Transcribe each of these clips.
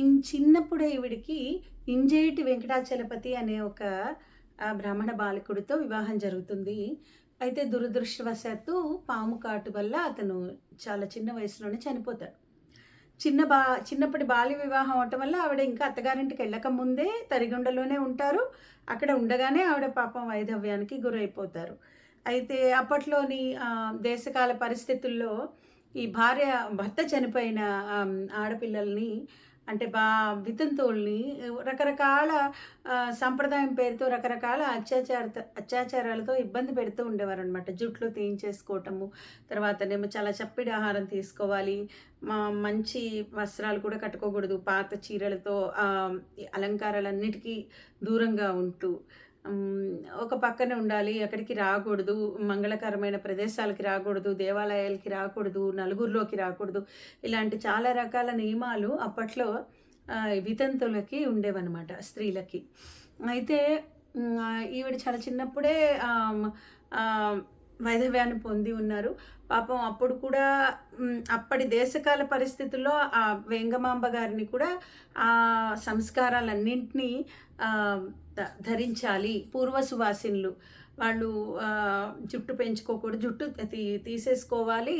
In చిన్నప్పుడే ఈవిడికి ఇంజేటి వెంకటాచలపతి అనే ఒక బ్రాహ్మణ బాలకుడితో వివాహం జరుగుతుంది. అయితే దురదృష్టవశాత్తు పాము కాటు వల్ల అతను చాలా చిన్న వయసులోనే చనిపోతాడు. చిన్న బా చిన్నప్పటి బాల్య వివాహం అవటం వల్ల ఆవిడ ఇంకా అత్తగారింటికి వెళ్ళక ముందే తరిగొండలోనే ఉంటారు. అక్కడ ఉండగానే ఆవిడ పాపం వైధవ్యానికి గురైపోతారు. అయితే అప్పట్లోని దేశకాల పరిస్థితుల్లో ఈ భార్య భర్త చనిపోయిన ఆడపిల్లల్ని అంటే బా వితంతువుల్ని రకరకాల సంప్రదాయం పేరుతో రకరకాల అత్యాచార అత్యాచారాలతో ఇబ్బంది పెడుతూ ఉండేవారు అనమాట జుట్లు తీయించేసుకోవటము తర్వాతనేమో చాలా చప్పిడి ఆహారం తీసుకోవాలి మా మంచి వస్త్రాలు కూడా కట్టుకోకూడదు పాత చీరలతో అలంకారాలన్నిటికీ దూరంగా ఉంటూ ఒక పక్కన ఉండాలి ఎక్కడికి రాకూడదు మంగళకరమైన ప్రదేశాలకి రాకూడదు దేవాలయాలకి రాకూడదు నలుగురిలోకి రాకూడదు ఇలాంటి చాలా రకాల నియమాలు అప్పట్లో వితంతులకి ఉండేవన్నమాట స్త్రీలకి. అయితే ఈవిడ చాలా చిన్నప్పుడే వైదవ్యాన్ని వైధవ్యాన్ని పొంది ఉన్నారు. పాపం అప్పుడు కూడా అప్పటి దేశకాల పరిస్థితుల్లో ఆ వేంగమాంబ గారిని కూడా ఆ సంస్కారాలన్నింటినీ ధరించాలి. పూర్వ సువాసిన్లు. వాళ్ళు జుట్టు పెంచుకోకూడదు జుట్టు తీ తీసేసుకోవాలి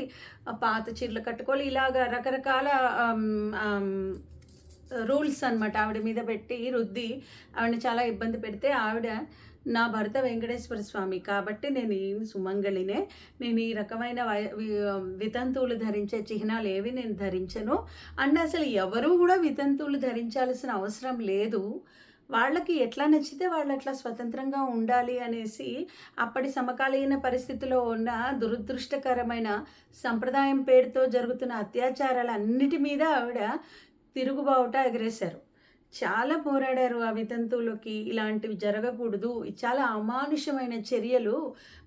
పాత చీరలు కట్టుకోవాలి. ఇలాగా రకరకాల రూల్స్ అనమాట ఆవిడ మీద పెట్టి రుద్ది ఆవిడని చాలా ఇబ్బంది పెడితే ఆవిడ నా భర్త వెంకటేశ్వర స్వామి కాబట్టి నేను ఈ సుమంగళినే నేను ఈ రకమైన వై- వితంతువులు ధరించే చిహ్నాలు ఏవి నేను ధరించను. అండ్ అసలు ఎవరు కూడా వితంతువులు ధరించాల్సిన అవసరం లేదు. వాళ్ళకి ఎట్లా నచ్చితే వాళ్ళు అట్లా స్వతంత్రంగా ఉండాలి అనేసి అప్పటి సమకాలీన పరిస్థితిలో ఉన్న దురదృష్టకరమైన సంప్రదాయం పేరుతో జరుగుతున్న అత్యాచారాలన్నిటి మీద ఆవిడ తిరుగుబావుట ఎగరేశారు. చాలా పోరాడారు ఆ వితంతువులకి. ఇలాంటివి జరగకూడదు. చాలా అమానుషమైన చర్యలు.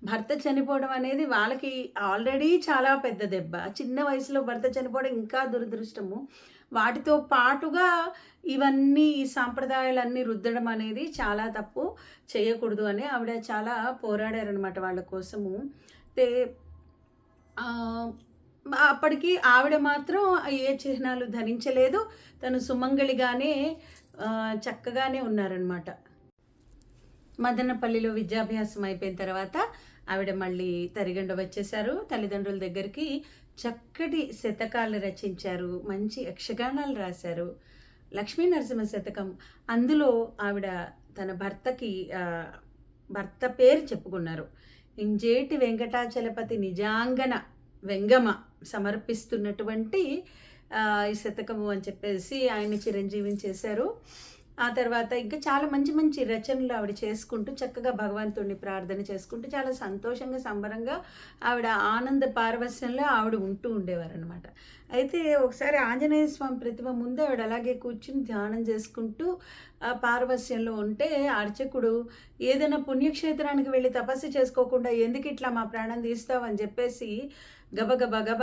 భర్త చనిపోవడం అనేది వాళ్ళకి ఆల్రెడీ చాలా పెద్ద దెబ్బ. చిన్న వయసులో భర్త చనిపోవడం ఇంకా దురదృష్టము. వాటితో పాటుగా ఇవన్నీ ఈ సాంప్రదాయాలన్నీ రుద్దడం అనేది చాలా తప్పు చేయకూడదు అని ఆవిడ చాలా పోరాడారనమాట వాళ్ళ కోసము. అయితే అప్పటికి ఆవిడ మాత్రం ఏ చిహ్నాలు ధరించలేదు. తను సుమంగళిగానే చక్కగానే ఉన్నారనమాట మదనపల్లిలో విద్యాభ్యాసం అయిపోయిన తర్వాత ఆవిడ మళ్ళీ తరిగండ వచ్చేసారు తల్లిదండ్రుల దగ్గరికి చక్కటి శతకాలు రచించారు. మంచి యక్షగానాలు రాశారు. లక్ష్మీ నరసింహ శతకం. అందులో ఆవిడ తన భర్తకి భర్త పేరు చెప్పుకున్నారు. ఇంజేటి వెంకటాచలపతి నిజాంగన వెంగమ సమర్పిస్తున్నటువంటి ఈ శతకము అని చెప్పేసి ఆయన చిరంజీవిని చేశారు. ఆ తర్వాత ఇంకా చాలా మంచి మంచి రచనలు ఆవిడ చేసుకుంటూ చక్కగా భగవంతుడిని ప్రార్థన చేసుకుంటూ చాలా సంతోషంగా సంబరంగా ఆవిడ ఆనంద పారవస్యంలో ఆవిడ ఉంటూ ఉండేవారు అనమాట అయితే ఒకసారి ఆంజనేయ స్వామి ప్రతిమ ముందు ఆవిడ అలాగే కూర్చుని ధ్యానం చేసుకుంటూ ఆ పారవస్యంలో ఉంటే అర్చకుడు ఏదైనా పుణ్యక్షేత్రానికి వెళ్ళి తపస్సు చేసుకోకుండా ఎందుకు ఇట్లా మా ప్రాణం తీస్తావని చెప్పేసి గబగబ గబ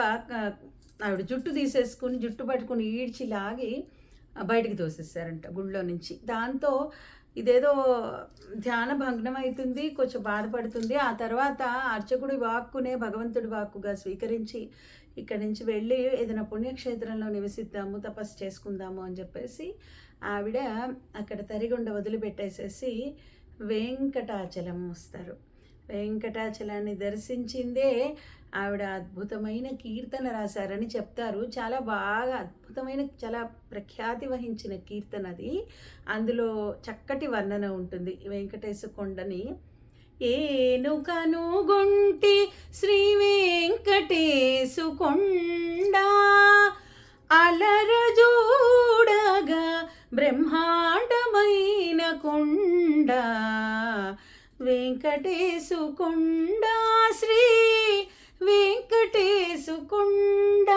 ఆవిడ జుట్టు తీసేసుకుని జుట్టు పట్టుకుని ఈడ్చి లాగి బయటికి తోసేసారంట గుళ్ళో నుంచి. దాంతో ఇదేదో ధ్యాన భగ్నం అవుతుంది కొంచెం బాధపడుతుంది. ఆ తర్వాత అర్చకుడి వాక్కునే భగవంతుడి వాక్కుగా స్వీకరించి ఇక్కడి నుంచి వెళ్ళి ఏదైనా పుణ్యక్షేత్రంలో నివసిద్దాము తపస్సు చేసుకుందాము అని చెప్పేసి ఆవిడ అక్కడ తరిగొండ వదిలిపెట్టేసేసి వెంకటాచలం వస్తారు. వెంకటాచలాన్ని దర్శించిందే ఆవిడ అద్భుతమైన కీర్తన రాశారని చెప్తారు. చాలా బాగా అద్భుతమైన చాలా ప్రఖ్యాతి వహించిన కీర్తన అది. అందులో చక్కటి వర్ణన ఉంటుంది. వెంకటేశ్వర కొండని ఏనుకను గుంటి శ్రీ వెంకటేశు కొండ అలరజూడగా బ్రహ్మాండమైన కొండ వెంకటేశు కొండ శ్రీ వెంకటేశుకుండ.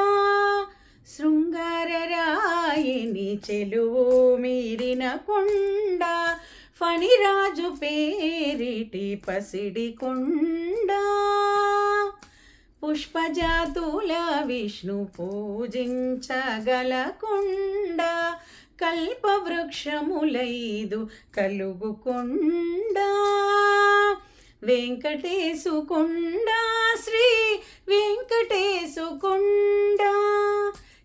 శృంగారరాయిని చెలువు మీరిన కొండ. ఫణిరాజు పేరిటి పసిడి కొండ. పుష్పజాతుల విష్ణు పూజించగల కొండ. కల్పవృక్షములైదు కలుగుకుండా వెంకటేశు కొండ శ్రీ వెంకటేశు కొండ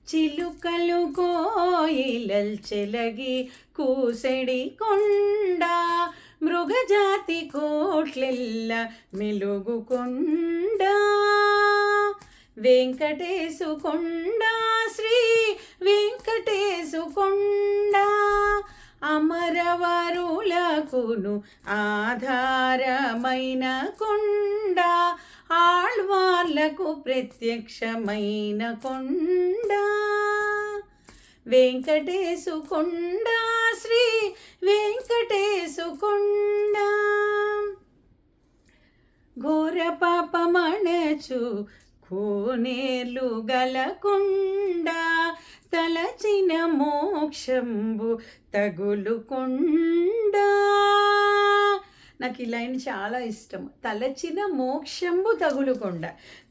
చిలుకలు కోయిలల్ చెలగి కూసెడి కొండ. మృగజాతి కోట్లెల్ల మెలుగు కొండ. వెంకటేశు కొండ శ్రీ వెంకటేశు కొండ అమరవరులకును ఆధారమైన కొండ ఆళ్వార్లకు ప్రత్యక్షమైన కొండ. వెంకటేశు కొండ శ్రీ వెంకటేశు కొండ. ఘోర పాపమణచు కోనేర్లు గలకుండా తలచిన మోక్షంబు తగులుకుండా. నాకు ఈ లైన్ చాలా ఇష్టం. తలచిన మోక్షంబు తగులుకొండ.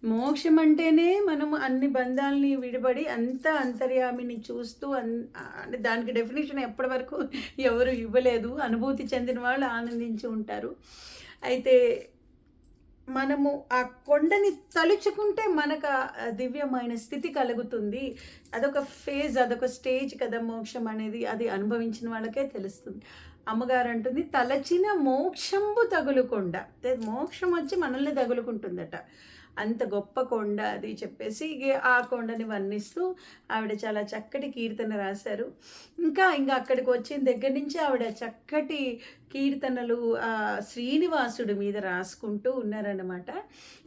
మోక్షం అంటేనే మనం అన్ని బంధాలని విడిపడి అంత అంతర్యామిని చూస్తూ అన్ అంటే దానికి డెఫినేషన్ ఎప్పటి వరకు ఎవరు ఇవ్వలేదు. అనుభూతి చెందిన వాళ్ళు ఆనందించి ఉంటారు. అయితే మనము ఆ కొండని తలుచుకుంటే మనకు దివ్యమైన స్థితి కలుగుతుంది. అదొక ఫేజ్ అదొక స్టేజ్ కదా మోక్షం అనేది. అది అనుభవించిన వాళ్ళకే తెలుస్తుంది. అమ్మగారు అంటుంది తలచిన మోక్షంబు తగులుకొండ. మోక్షం వచ్చి మనల్ని తగులుకుంటుందట. అంత గొప్ప కొండ అది చెప్పేసి ఆ కొండని వర్ణిస్తూ ఆవిడ చాలా చక్కటి కీర్తన రాశారు. ఇంకా ఇంకా అక్కడికి వచ్చిన దగ్గర నుంచి ఆవిడ చక్కటి కీర్తనలు శ్రీనివాసుడి మీద రాసుకుంటూ ఉన్నారన్నమాట.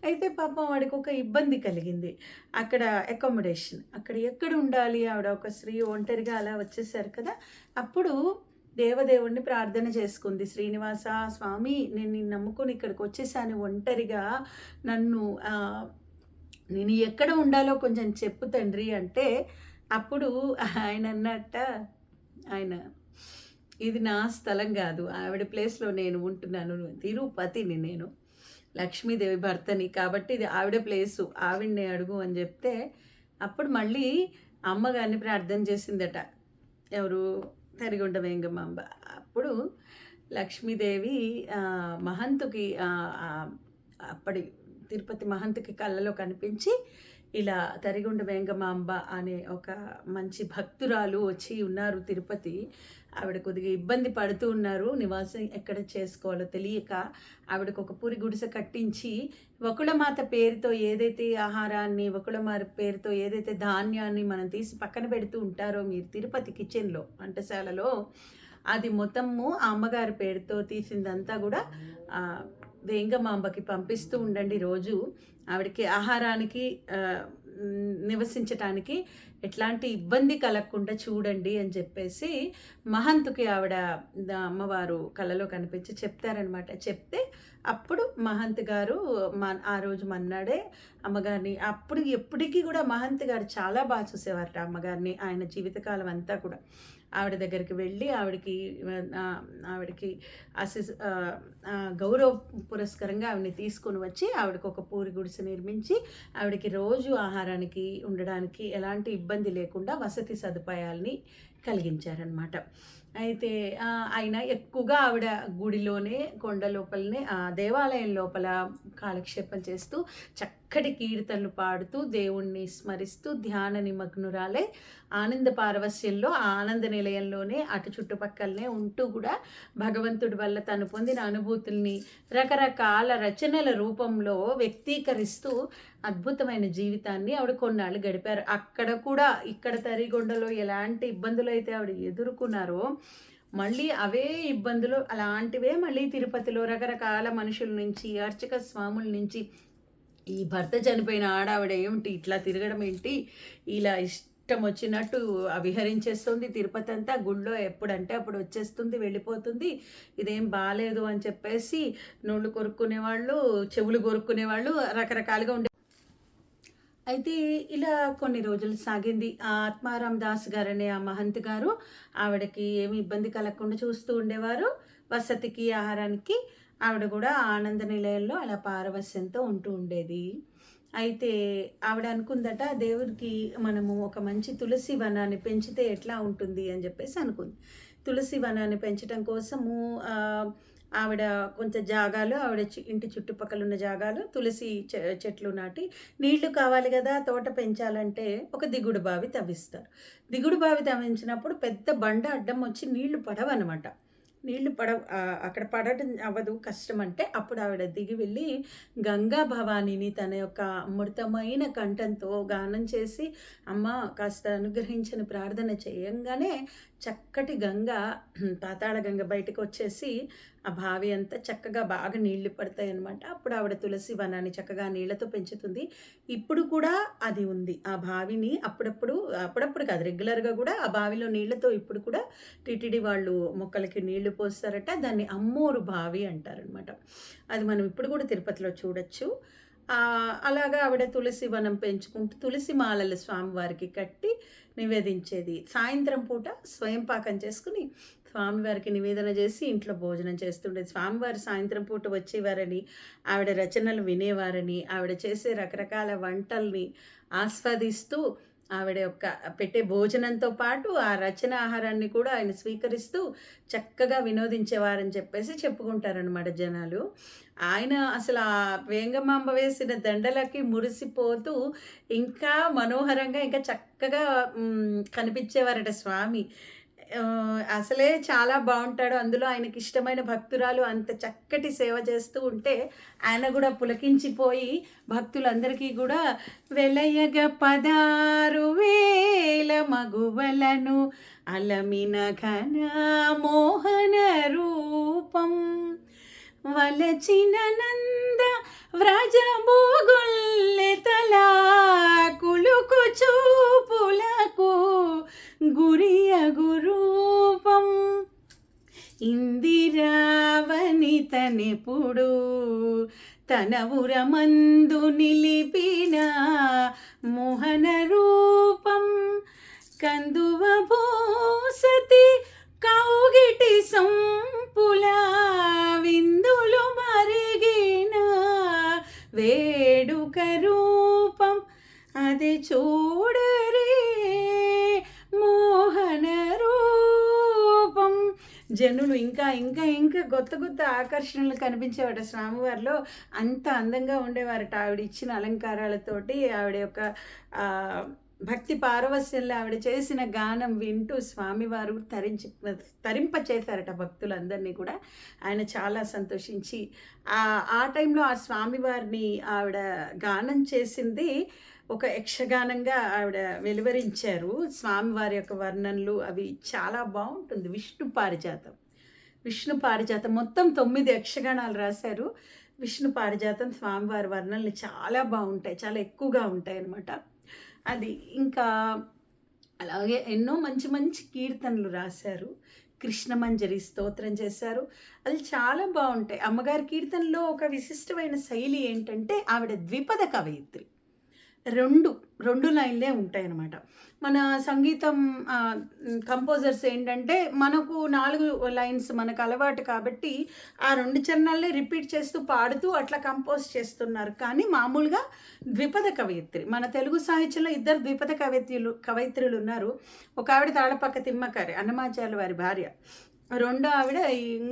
అయితే పాపం వాడికి ఒక ఇబ్బంది కలిగింది. అక్కడ అకామిడేషన్ అక్కడ ఎక్కడ ఉండాలి? ఆవిడ ఒక స్త్రీ ఒంటరిగా అలా వచ్చేసారు కదా. అప్పుడు దేవదేవుణ్ణి ప్రార్థన చేసుకుంది. శ్రీనివాస స్వామి నేను నిన్ను నమ్ముకుని ఇక్కడికి వచ్చేసాను ఒంటరిగా. నన్ను నేను ఎక్కడ ఉండాలో కొంచెం చెప్పు తండ్రి అంటే అప్పుడు ఆయన అన్నట్ట ఆయన ఇది నా స్థలం కాదు. ఆవిడ ప్లేస్లో నేను ఉంటున్నాను. తిరుపతిని నేను. లక్ష్మీదేవి భర్తని. కాబట్టి ఇది ఆవిడ ప్లేసు. ఆవిడని అడుగు అని చెప్తే అప్పుడు మళ్ళీ అమ్మగారిని ప్రార్థన చేసిందట. ఎవరు? తరిగుండ వేంగమాంబ. అప్పుడు లక్ష్మీదేవి మహంతుకి అప్పటి తిరుపతి మహంతుకి కళ్ళలో కనిపించి ఇలా తరిగుండ వేంగమాంబ అనే ఒక మంచి భక్తురాలు వచ్చి ఉన్నారు తిరుపతి. ఆవిడ కొద్దిగా ఇబ్బంది పడుతూ ఉన్నారు. నివాసం ఎక్కడ చేసుకోవాలో తెలియక ఆవిడకు ఒక పూరి గుడిసె కట్టించి వకుళమాత పేరుతో ఏదైతే ఆహారాన్ని వకుళమాత పేరుతో ఏదైతే ధాన్యాన్ని మనం తీసి పక్కన పెడుతూ ఉంటారో మీరు తిరుపతి కిచెన్లో వంటశాలలో అది మొత్తము ఆ అమ్మగారి పేరుతో తీసిందంతా కూడా వేంగమాంబకి పంపిస్తూ ఉండండి రోజు. ఆవిడకి ఆహారానికి నివసించటానికి ఎట్లాంటి ఇబ్బంది కలగకుండా చూడండి అని చెప్పేసి మహంతుకి ఆవిడ అమ్మవారు కళలో కనిపించి చెప్తారనమాట చెప్తే అప్పుడు మహంత్ గారు మన్ ఆ రోజు మన్నాడే అమ్మగారిని అప్పుడు ఎప్పటికీ కూడా మహంత్ గారు చాలా బాగా చూసేవారట అమ్మగారిని ఆయన జీవితకాలం అంతా కూడా. ఆవిడ దగ్గరికి వెళ్ళి ఆవిడకి ఆవిడకి అసిస్ గౌరవ పురస్కరంగా ఆవిడని తీసుకొని వచ్చి ఆవిడకి ఒక పూరి గుడిసె నిర్మించి ఆవిడకి రోజు ఆహారానికి ఉండడానికి ఎలాంటి ఇబ్బంది లేకుండా వసతి సదుపాయాల్ని కలిగించారనమాట అయితే ఆయన ఎక్కువగా ఆవిడ గుడిలోనే కొండ లోపలనే ఆ దేవాలయం లోపల కాలక్షేపం చేస్తూ చక్కటి కీర్తనలు పాడుతూ దేవుణ్ణి స్మరిస్తూ ధ్యాన నిమగ్నురాలే ఆనంద పారవస్యంలో ఆనంద నిలయంలోనే అటు చుట్టుపక్కలనే ఉంటూ కూడా భగవంతుడి వల్ల తను పొందిన అనుభూతుల్ని రకరకాల రచనల రూపంలో వ్యక్తీకరిస్తూ అద్భుతమైన జీవితాన్ని ఆవిడ కొన్నాళ్ళు గడిపారు. అక్కడ కూడా ఇక్కడ తరిగొండలో ఎలాంటి ఇబ్బందులు అయితే ఆవిడ ఎదుర్కొన్నారో మళ్ళీ అవే ఇబ్బందులు అలాంటివే మళ్ళీ తిరుపతిలో రకరకాల మనుషుల నుంచి అర్చక స్వాముల నుంచి ఈ భర్త చనిపోయిన ఆడావిడ ఏమిటి ఇట్లా తిరగడం ఏంటి ఇలా ఇష్టం వచ్చినట్టు విహరించేస్తుంది తిరుపతి అంతా గుళ్ళో ఎప్పుడంటే అప్పుడు వచ్చేస్తుంది వెళ్ళిపోతుంది ఇదేం బాగాలేదు అని చెప్పేసి నోళ్ళు కొరుక్కునే వాళ్ళు చెవులు కొరుక్కునే వాళ్ళు రకరకాలుగా ఉండే అయితే ఇలా కొన్ని రోజులు సాగింది. ఆ ఆత్మారాం దాస్ గారనే ఆ మహంత్ గారు. ఆవిడకి ఏమి ఇబ్బంది కలగకుండా చూస్తూ ఉండేవారు. వసతికి ఆహారానికి ఆవిడ కూడా ఆనంద నిలయంలో అలా పారవస్యంతో ఉంటూ ఉండేది. అయితే ఆవిడ అనుకుందట దేవుడికి మనము ఒక మంచి తులసి వనాన్ని పెంచితే ఎట్లా ఉంటుంది? అని చెప్పేసి అనుకుంది. తులసి వనాన్ని పెంచడం కోసము ఆవిడ కొంచెం జాగాలు ఆవిడ ఇంటి చుట్టుపక్కల ఉన్న జాగాలు తులసి చె చెట్లు నాటి నీళ్ళు కావాలి కదా తోట పెంచాలంటే ఒక దిగుడు బావి తవ్విస్తారు. దిగుడు బావి తవ్వించినప్పుడు పెద్ద బండ అడ్డం వచ్చి నీళ్ళు పడవన్నమాట నీళ్ళు పడ అక్కడ పడటం అవ్వదు కష్టం అంటే అప్పుడు ఆవిడ దిగి వెళ్ళి గంగా భవానీని తన యొక్క అమృతమైన కంఠంతో గానం చేసి అమ్మ కాస్త అనుగ్రహించని ప్రార్థన చేయంగానే చక్కటి గంగ పాతాళ గంగ బయటకు వచ్చేసి ఆ బావి అంతా చక్కగా బాగా నీళ్ళు పడతాయి అనమాట అప్పుడు ఆవిడ తులసి వనాన్ని చక్కగా నీళ్ళతో పెంచుతుంది. ఇప్పుడు కూడా అది ఉంది. ఆ బావిని అప్పుడప్పుడు అప్పుడప్పుడు కాదు రెగ్యులర్గా కూడా ఆ బావిలో నీళ్ళతో ఇప్పుడు కూడా టీటీడీ వాళ్ళు మొక్కలకి నీళ్ళు పోస్తారట. దాన్ని అమ్మోరు బావి అంటారనమాట అది మనం ఇప్పుడు కూడా తిరుపతిలో చూడొచ్చు. అలాగా ఆవిడ తులసి వనం పెంచుకుంటూ తులసి మాలలు స్వామివారికి కట్టి నివేదించేది. సాయంత్రం పూట స్వయం పాకం చేసుకుని స్వామివారికి నివేదన చేసి ఇంట్లో భోజనం చేస్తుండేది స్వామివారి సాయంత్రం పూట వచ్చేవారని ఆవిడ రచనలు వినేవారని ఆవిడ చేసే రకరకాల వంటల్ని ఆస్వాదిస్తూ ఆవిడ యొక్క పెట్టే భోజనంతో పాటు ఆ రచన ఆహారాన్ని కూడా ఆయన స్వీకరిస్తూ చక్కగా వినోదించేవారని చెప్పేసి చెప్పుకుంటారనమాట జనాలు. ఆయన అసలు ఆ వేంగమాంబ వేసిన దండలకి మురిసిపోతూ ఇంకా మనోహరంగా ఇంకా చక్క చక్కగా కనిపించేవారట స్వామి. అసలే చాలా బాగుంటాడు. అందులో ఆయనకి ఇష్టమైన భక్తురాలు అంత చక్కటి సేవ చేస్తూ ఉంటే ఆయన కూడా పులకించిపోయి భక్తులందరికీ కూడా వెలయగ పదారు వేల మగువలను అలమిన ఘన మోహన రూపం. వలచిన నంద వ్రజభోగుల్ని ఇందిరావనితనెప్పుడు తన ఉరమందు నిలిపిన మోహన రూపం కందువ భూసతి కౌగిటి సంపుల విందులు మరిగిన వేడుక రూపం అది చూడరే మోహన జనులు ఇంకా ఇంకా ఇంకా కొత్త కొత్త ఆకర్షణలు కనిపించేవాట. స్వామివారిలో అంత అందంగా ఉండేవారట ఆవిడ ఇచ్చిన అలంకారాలతోటి. ఆవిడ యొక్క భక్తి పారవస్యంలో ఆవిడ చేసిన గానం వింటూ స్వామివారు తరించి తరింప చేశారట భక్తులందరినీ కూడా. ఆయన చాలా సంతోషించి. ఆ ఆ టైంలో ఆ స్వామివారిని ఆవిడ గానం చేసింది ఒక యక్షగానంగా ఆవిడ వెలువరించారు. స్వామివారి యొక్క వర్ణనలు అవి చాలా బాగుంటుంది. విష్ణు పారిజాతం. విష్ణు పారిజాతం మొత్తం తొమ్మిది యక్షగానాలు రాశారు. విష్ణు పారిజాతం స్వామివారి వర్ణనలు చాలా బాగుంటాయి. చాలా ఎక్కువగా ఉంటాయి అన్నమాట. అది ఇంకా అలాగే ఎన్నో మంచి మంచి కీర్తనలు రాశారు. కృష్ణమంజరి స్తోత్రం చేశారు. అది చాలా బాగుంటాయి. అమ్మగారి కీర్తనలో ఒక విశిష్టమైన శైలి ఏంటంటే ఆవిడ ద్విపద కవయిత్రి. రెండు రెండు లైన్లే ఉంటాయి అన్నమాట మన సంగీతం కంపోజర్స్ ఏంటంటే మనకు నాలుగు లైన్స్ మనకు అలవాటు కాబట్టి ఆ రెండు చరణాలనే రిపీట్ చేస్తూ పాడుతూ అట్లా కంపోజ్ చేస్తున్నారు. కానీ మామూలుగా ద్విపద కవయిత్రి మన తెలుగు సాహిత్యంలో ఇద్దరు ద్విపద కవయిత్రులు కవయిత్రులు ఉన్నారు. ఒక ఆవిడ తాళపక్క తిమ్మకారి అన్నమాచార్య వారి భార్య. రెండో ఆవిడ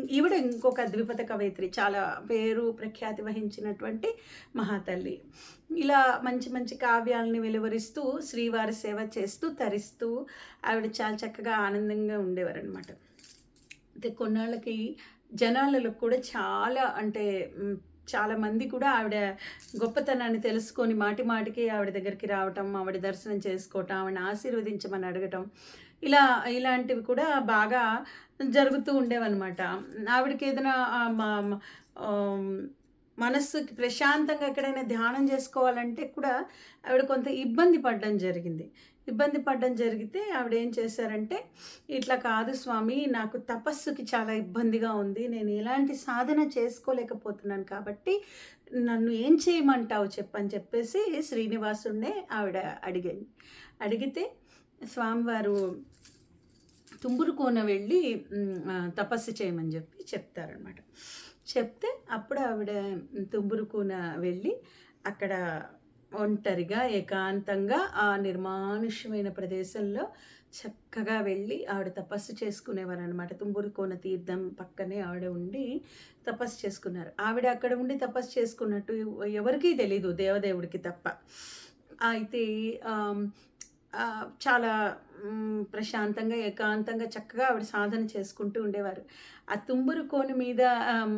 ఈవిడ ఇంకొక ద్విపద కవయిత్రి. చాలా పేరు ప్రఖ్యాతి వహించినటువంటి మహాతల్లి. ఇలా మంచి మంచి కావ్యాలని వెలువరిస్తూ శ్రీవారి సేవ చేస్తూ తరిస్తూ ఆవిడ చాలా చక్కగా ఆనందంగా ఉండేవారనమాట అయితే కొన్నాళ్ళకి జనాలలో కూడా చాలా అంటే చాలామంది చాలా మంది కూడా ఆవిడ గొప్పతనాన్ని తెలుసుకొని మాటి మాటికి ఆవిడ దగ్గరికి రావటం ఆవిడ దర్శనం చేసుకోవటం ఆవిడని ఆశీర్వదించమని అడగటం ఇలా ఇలాంటివి కూడా బాగా జరుగుతూ ఉండేవన్నమాట. ఆవిడకి ఏదైనా మా- మనస్సుకి ప్రశాంతంగా ఎక్కడైనా ధ్యానం చేసుకోవాలంటే కూడా ఆవిడ కొంత ఇబ్బంది పడడం జరిగింది. ఇబ్బంది పడడం జరిగితే ఆవిడ ఏం చేశారంటే ఇట్లా కాదు స్వామి నాకు తపస్సుకి చాలా ఇబ్బందిగా ఉంది. నేను ఎలాంటి సాధన చేసుకోలేకపోతున్నాను కాబట్టి నన్ను ఏం చేయమంటావు చెప్పని చెప్పేసి శ్రీనివాసుడినే ఆవిడ అడిగింది. అడిగితే స్వామివారు తుంబురు కోన వెళ్ళి తపస్సు చేయమని చెప్పి చెప్తారనమాట చెప్తే అప్పుడు ఆవిడ తుంబురు కోన వెళ్ళి అక్కడ ఒంటరిగా ఏకాంతంగా ఆ నిర్మానుష్యమైన ప్రదేశంలో చక్కగా వెళ్ళి ఆవిడ తపస్సు చేసుకునేవారు అనమాట తుంబురు కోన తీర్థం పక్కనే ఆవిడ ఉండి తపస్సు చేసుకున్నారు. ఆవిడ అక్కడ ఉండి తపస్సు చేసుకున్నట్టు ఎవరికీ తెలీదు దేవదేవుడికి తప్ప. అయితే చాలా ప్రశాంతంగా ఏకాంతంగా చక్కగా ఆవిడ సాధన చేసుకుంటూ ఉండేవారు. ఆ తుంబురు కోన మీద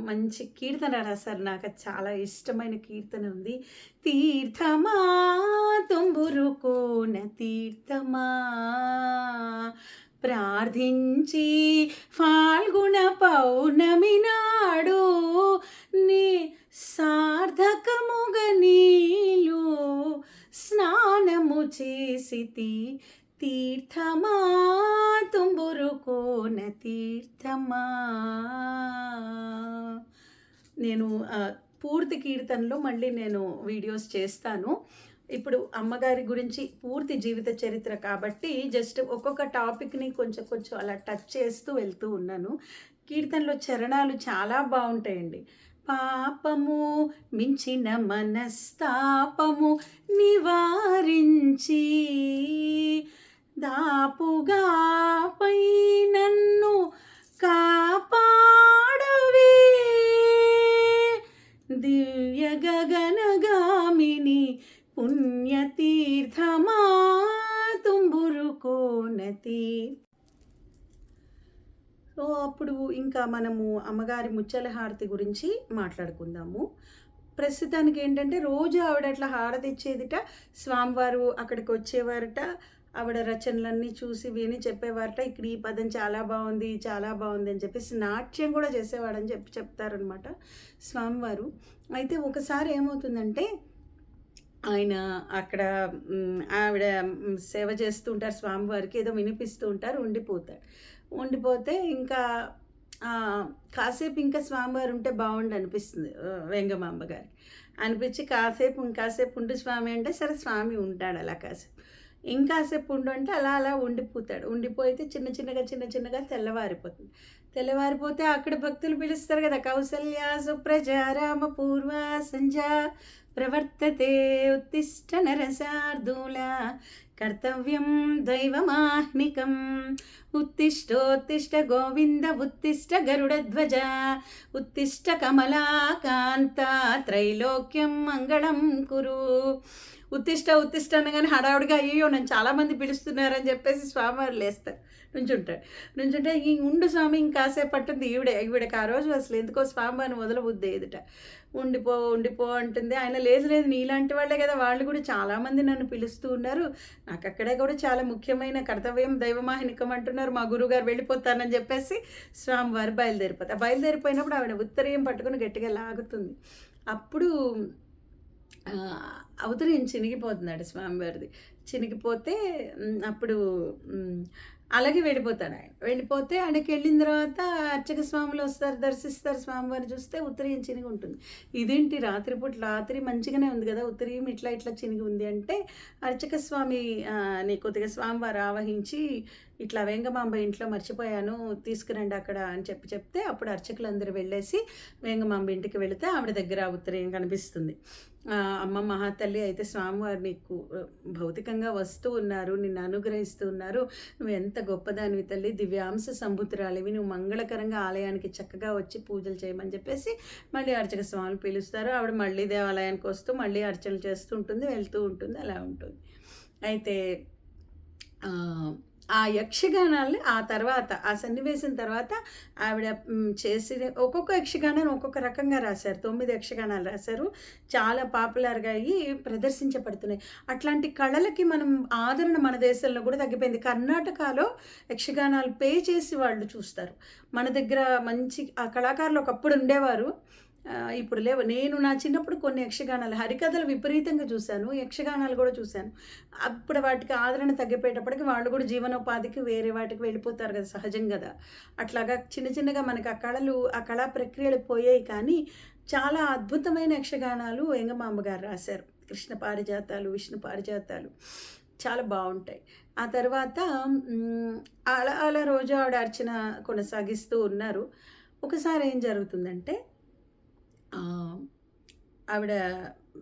మంచి కీర్తన రాశారు. నాకు అది చాలా ఇష్టమైన కీర్తన ఉంది. తీర్థమా తుంబురు కోన తీర్థమా ప్రార్థించి ఫాల్గుణ పౌర్ణమి నాడు నీ సార్థకముగ నీలో స్నానము చేసి తీర్థమా తుంబురుకోన తీర్థమా. నేను పూర్తి కీర్తనలో మళ్ళీ నేను వీడియోస్ చేస్తాను. ఇప్పుడు అమ్మగారి గురించి పూర్తి జీవిత చరిత్ర కాబట్టి జస్ట్ ఒక్కొక్క టాపిక్ని కొంచెం కొంచెం అలా టచ్ చేస్తూ వెళ్తూ ఉన్నాను. కీర్తనలో చరణాలు చాలా బాగుంటాయండి. పాపము మించిన మనస్తాపము నివారించి దాపుగా పై నన్ను కాపాడవే. దివ్య గగనగామిని పుణ్యతీర్థమా తుంబురు కోనతి సో అప్పుడు ఇంకా మనము అమ్మగారి ముచ్చల హారతి గురించి మాట్లాడుకుందాము. ప్రస్తుతానికి ఏంటంటే రోజు ఆవిడ అట్లా హారతి ఇచ్చేదిట స్వామివారు అక్కడికి వచ్చేవారట ఆవిడ రచనలన్నీ చూసి విని చెప్పేవారట ఇక్కడ ఈ పదం చాలా బాగుంది చాలా బాగుంది అని చెప్పేసి నాట్యం కూడా చేసేవాడని చెప్పి చెప్తారనమాట స్వామివారు. అయితే ఒకసారి ఏమవుతుందంటే ఆయన అక్కడ ఆవిడ సేవ చేస్తూ ఉంటారు స్వామివారికి ఏదో వినిపిస్తూ ఉంటారు ఉండిపోతారు. ఉండిపోతే ఇంకా కాసేపు ఇంకా స్వామివారు ఉంటే బాగుండు అనిపిస్తుంది వెంగమాంబ గారికి. అనిపించి కాసేపు ఇంకాసేపు ఉండు స్వామి అంటే సరే స్వామి ఉంటాడు అలా కాసేపు. ఇంకాసేపు ఉండు అంటే అలా అలా ఉండిపోతాడు. ఉండిపోయితే చిన్న చిన్నగా చిన్న చిన్నగా తెల్లవారిపోతుంది. తెల్లవారిపోతే అక్కడ భక్తులు పిలుస్తారు కదా కౌసల్య సుప్రజ రామ పూర్వ సంజ ప్రవర్తతే ఉత్తిష్ట నరసార్దూల కర్తవ్యం దైవమాహ్నికం ఉత్తిష్టోత్తిష్ట గోవింద ఉత్తిష్ట గరుడధ్వజ ఉత్తిష్ట కమలాకాంత త్రైలోక్యం మంగళం కురు. ఉత్తిష్ట ఉత్తిష్ట అనగానే హడావుడిగా అయ్యో నన్ను చాలామంది పిలుస్తున్నారని చెప్పేసి స్వామివారు లేస్తారు నుంచుంటాడు నుంచుంటే ఈ ఉండు స్వామి ఇంకాసేపు పట్టుంది ఈవిడే ఈవిడకి ఆ రోజు అసలు ఎందుకో స్వామివారిని వదలబుద్ది ఎదుట ఉండిపో ఉండిపో అంటుంది. ఆయన లేదు లేదు నీలాంటి వాళ్ళే కదా. వాళ్ళు కూడా చాలామంది నన్ను పిలుస్తూ ఉన్నారు. నాకు అక్కడే కూడా చాలా ముఖ్యమైన కర్తవ్యం దైవమాహినికం అంటున్నారు. మా గురువుగారు వెళ్ళిపోతానని చెప్పేసి స్వామివారు బయలుదేరిపోతారు. బయలుదేరిపోయినప్పుడు ఆవిడ ఉత్తరీయం పట్టుకుని గట్టిగా లాగుతుంది. అప్పుడు ఆ, చినిగిపోతున్నాడు స్వామివారిది. చినిగిపోతే అప్పుడు అలాగే వెళ్ళిపోతాడు ఆయన. వెళ్ళిపోతే ఆయనకి వెళ్ళిన తర్వాత అర్చక స్వాములు వస్తారు దర్శిస్తారు స్వామివారు చూస్తే ఉత్తరీయం చినిగి ఉంటుంది. ఇదేంటి రాత్రిపూట రాత్రి మంచిగానే ఉంది కదా ఉత్తరీయం ఇట్లా ఇట్లా చినిగి ఉంది అంటే అర్చక స్వామి నీ కొద్దిగా స్వామివారు ఆవహించి ఇట్లా వేంగమాంబ ఇంట్లో మర్చిపోయాను తీసుకురండి అక్కడ అని చెప్పి చెప్తే అప్పుడు అర్చకులందరూ వెళ్ళేసి వేంగమాంబ ఇంటికి వెళితే ఆవిడ దగ్గర ఉత్తరీయం కనిపిస్తుంది. అమ్మ మహాతల్లి అయితే స్వామివారు నీకు భౌతికంగా వస్తూ ఉన్నారు నిన్ను అనుగ్రహిస్తూ ఉన్నారు. నువ్వు ఎంత గొప్పదానివి తల్లి. దివ్యాంశ సంభూతురాలివి నువ్వు మంగళకరంగా ఆలయానికి చక్కగా వచ్చి పూజలు చేయమని చెప్పేసి మళ్ళీ అర్చక స్వాములు పిలుస్తారు. ఆవిడ మళ్ళీ దేవాలయానికి వస్తూ మళ్ళీ అర్చనలు చేస్తూ ఉంటుంది వెళ్తూ ఉంటుంది అలా ఉంటుంది. అయితే ఆ, యక్షగానాల్ని ఆ తర్వాత ఆ సన్నివేశం తర్వాత ఆవిడ మ్, చేసిన ఒక్కొక్క యక్షగానాన్ని ఒక్కొక్క రకంగా రాశారు. తొమ్మిది యక్షగానాలు రాశారు. చాలా పాపులర్గా అయ్యి ప్రదర్శించబడుతున్నాయి. అట్లాంటి కళలకి మనం ఆదరణ మన దేశంలో కూడా తగ్గిపోయింది. కర్ణాటకలో యక్షగానాలు పే చేసి వాళ్ళు చూస్తారు. మన దగ్గర మంచి ఆ కళాకారులు ఒకప్పుడు ఉండేవారు. ఇప్పుడు లేవు. నేను నా చిన్నప్పుడు కొన్ని యక్షగానాలు హరికథలు విపరీతంగా చూశాను. యక్షగానాలు కూడా చూశాను. అప్పుడు వాటికి ఆదరణ తగ్గిపోయేటప్పటికి వాళ్ళు కూడా జీవనోపాధికి వేరే వాటికి వెళ్ళిపోతారు కదా సహజం కదా. అట్లాగా చిన్న చిన్నగా మనకి ఆ కళలు ఆ కళా ప్రక్రియలు పోయాయి కానీ చాలా అద్భుతమైన యక్షగానాలు వెంగమాంబ గారు రాశారు. కృష్ణ పారిజాతాలు విష్ణు పారిజాతాలు చాలా బాగుంటాయి. ఆ తర్వాత అలా అలా రోజు ఆవిడ అర్చన కొనసాగిస్తూ ఉన్నారు. ఒకసారి ఏం జరుగుతుందంటే ఆ, ఆవిడ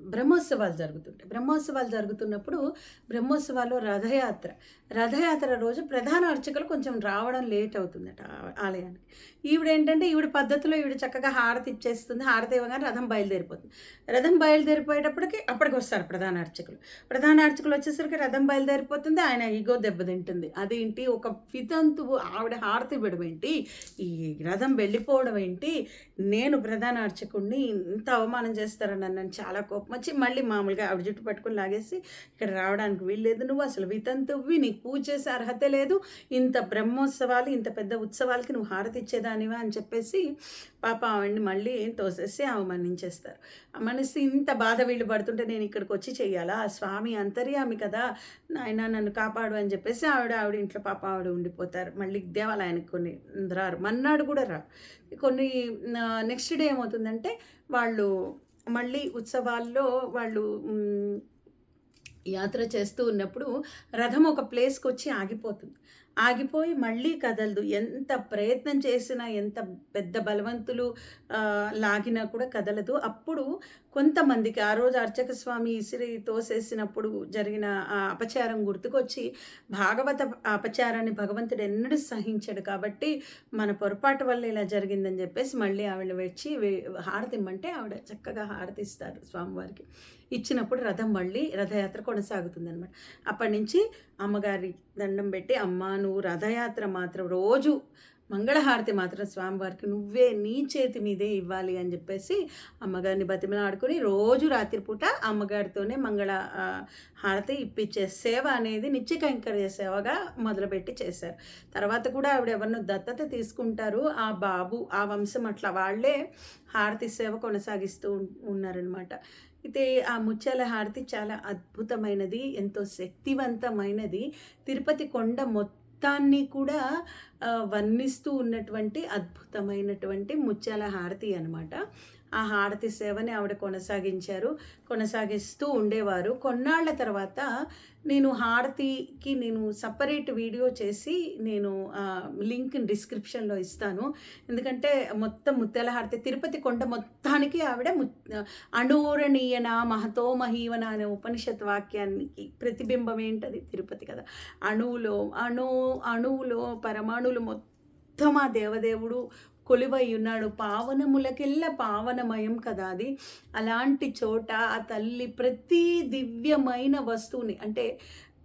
బ్రహ్మోత్సవాలు జరుగుతుంటాయి. బ్రహ్మోత్సవాలు జరుగుతున్నప్పుడు బ్రహ్మోత్సవాల్లో రథయాత్ర. రథయాత్ర రోజు ప్రధాన అర్చకులు కొంచెం రావడం లేట్ అవుతుందట ఆలయానికి. ఈవిడ ఏంటంటే ఈవిడ పద్ధతిలో ఈవిడ చక్కగా హారతి ఇచ్చేస్తుంది. హారతి ఇవ్వగానే రథం బయలుదేరిపోతుంది. రథం బయలుదేరిపోయేటప్పటికి అప్పటికి వస్తారు ప్రధాన అర్చకులు. ప్రధాన అర్చకులు వచ్చేసరికి రథం బయలుదేరిపోతుంది. ఆయన ఈగో దెబ్బతింటుంది అదేంటి? ఒక వితంతువు ఆవిడ హారతి ఇవ్వడం ఏంటి? ఈ రథం వెళ్ళిపోవడం ఏంటి? నేను ప్రధాన అర్చకుడిని ఇంత అవమానం చేస్తారని నన్ను చాలా కోపం వచ్చి మళ్ళీ మామూలుగా ఆవిడ జుట్టు పట్టుకుని లాగేసి ఇక్కడ రావడానికి వీల్లేదు. నువ్వు అసలు వితంతువ్వి నీకు పూజ చేసే అర్హత లేదు. ఇంత బ్రహ్మోత్సవాలు ఇంత పెద్ద ఉత్సవాలకి నువ్వు హారతి ఇచ్చేదానివా అని చెప్పేసి పాప ఆవిడ్ని మళ్ళీ తోసేసి అవమానించేస్తారు మనసు ఇంత బాధ వీళ్ళు పడుతుంటే నేను ఇక్కడికి వచ్చి చెయ్యాలా? ఆ స్వామి అంతర్యామి కదా. నాయన నన్ను కాపాడు అని చెప్పేసి ఆవిడ ఆవిడ ఇంట్లో పాప ఆవిడ ఉండిపోతారు. మళ్ళీ దేవాలయానికి కొన్ని రారు. మన్నాడు కూడా రారు. కొన్ని నెక్స్ట్ డే ఏమవుతుందంటే వాళ్ళు మళ్ళీ ఉత్సవాల్లో వాళ్ళు యాత్ర చేస్తూ ఉన్నప్పుడు రథం ఒక ప్లేస్కి వచ్చి ఆగిపోతుంది. ఆగిపోయి మళ్ళీ కదలదు. ఎంత ప్రయత్నం చేసినా ఎంత పెద్ద బలవంతులు లాగినా కూడా కదలదు. అప్పుడు కొంతమందికి ఆ రోజు అర్చక స్వామి ఇసిరి తోసేసినప్పుడు జరిగిన ఆ అపచారం గుర్తుకొచ్చి భాగవత అపచారాన్ని భగవంతుడు ఎన్నడూ సహించాడు కాబట్టి మన పొరపాటు వల్ల ఇలా జరిగిందని చెప్పేసి మళ్ళీ ఆవిడ వచ్చి హారతిమ్మంటే హారతి ఇమ్మంటే ఆవిడ చక్కగా హారతిస్తారు స్వామివారికి. ఇచ్చినప్పుడు రథం మళ్ళీ రథయాత్ర కొనసాగుతుంది అనమాట అప్పటి నుంచి అమ్మగారి దండం పెట్టి అమ్మ నువ్వు రథయాత్ర మాత్రం రోజు మంగళహారతి మాత్రం స్వామివారికి నువ్వే నీ చేతి మీదే ఇవ్వాలి అని చెప్పేసి అమ్మగారిని బతిమలాడుకొని రోజు రాత్రిపూట అమ్మగారితోనే మంగళ హారతి ఇప్పించే సేవ అనేది నిత్య కైంకర్య సేవగా మొదలుపెట్టి చేశారు. తర్వాత కూడా ఆవిడ ఎవరినో దత్తత తీసుకుంటారు. ఆ బాబు ఆ వంశం అట్లా వాళ్ళే హారతి సేవ కొనసాగిస్తూ ఉన్నారనమాట అయితే ఆ ముత్యాల హారతి చాలా అద్భుతమైనది ఎంతో శక్తివంతమైనది. తిరుపతి కొండ మొత్తాన్ని కూడా వర్ణిస్తూ ఉన్నటువంటి అద్భుతమైనటువంటి ముత్యాల హారతి అనమాట ఆ హారతి సేవని ఆవిడ కొనసాగించారు. కొనసాగిస్తూ ఉండేవారు. కొన్నాళ్ళ తర్వాత నేను హారతికి నేను సపరేట్ వీడియో చేసి నేను లింక్ డిస్క్రిప్షన్లో ఇస్తాను. ఎందుకంటే మొత్తం ముత్యాల హారతి తిరుపతి కొండ మొత్తానికి ఆవిడ ము అణూరణీయన మహతో మహీవన అనే ఉపనిషత్ వాక్యానికి ప్రతిబింబం ఏంటది? తిరుపతి కదా. అణువులో అణు అణువులో పరమాణువులు మొత్తం ఆ దేవదేవుడు కొలువై ఉన్నాడు. పావనములకెల్లా పావనమయం కదా అది. అలాంటి చోట ఆ తల్లి ప్రతి దివ్యమైన వస్తువుని అంటే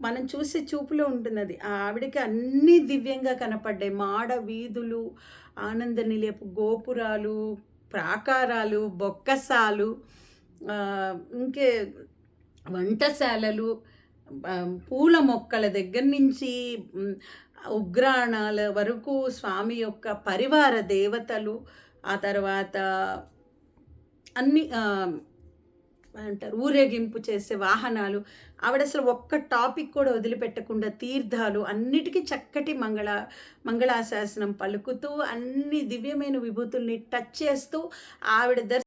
మనం చూసే చూపులో ఉంటుంది ఆ ఆవిడకి అన్నీ దివ్యంగా కనపడ్డాయి. మాడ వీధులు ఆనంద నిలయపు గోపురాలు ప్రాకారాలు బొక్కసాలు ఇంకే వంటశాలలు పూల మొక్కల దగ్గర నుంచి ఉగ్రాణాల వరకు స్వామి యొక్క పరివార దేవతలు ఆ తర్వాత అన్ని అంటారు ఊరేగింపు చేసే వాహనాలు ఆవిడ అసలు ఒక్క టాపిక్ కూడా వదిలిపెట్టకుండా తీర్థాలు అన్నిటికీ చక్కటి మంగళ మంగళాశాసనం పలుకుతూ అన్ని దివ్యమైన విభూతుల్ని టచ్ చేస్తూ ఆవిడ దర్శనం